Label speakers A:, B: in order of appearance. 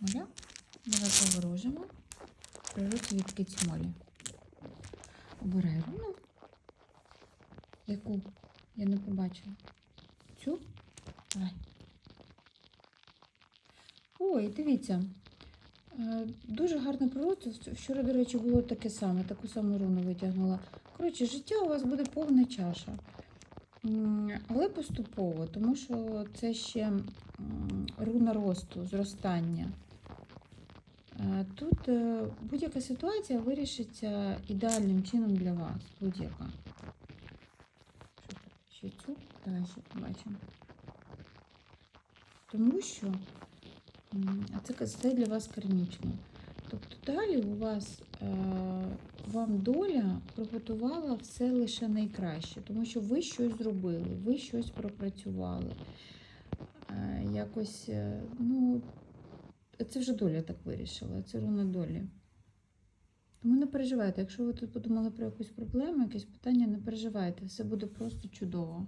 A: Моля, давай поворожимо. Природці від киці молі. Обирай руну. Яку? Я не побачила. Цю? Давай. Ой, дивіться. Е, Дуже гарне природство. Вчора, до речі, було таке саме, таку саму руну витягнула. Коротше, життя у вас буде повна чаша. Але поступово, тому що це ще руна росту, зростання. Тут е, будь-яка ситуація вирішиться ідеальним чином для вас. Будь-яка. Ще цю? Давай ще побачимо. Тому що це, це для вас кармічно. Тобто далі у вас е, вам доля приготувала все лише найкраще, тому що ви щось зробили, ви щось пропрацювали. Е, якось, е, ну, це вже доля так вирішила, це руна долі. Тому не переживайте, якщо ви тут подумали про якусь проблему, якесь питання, не переживайте, все буде просто чудово.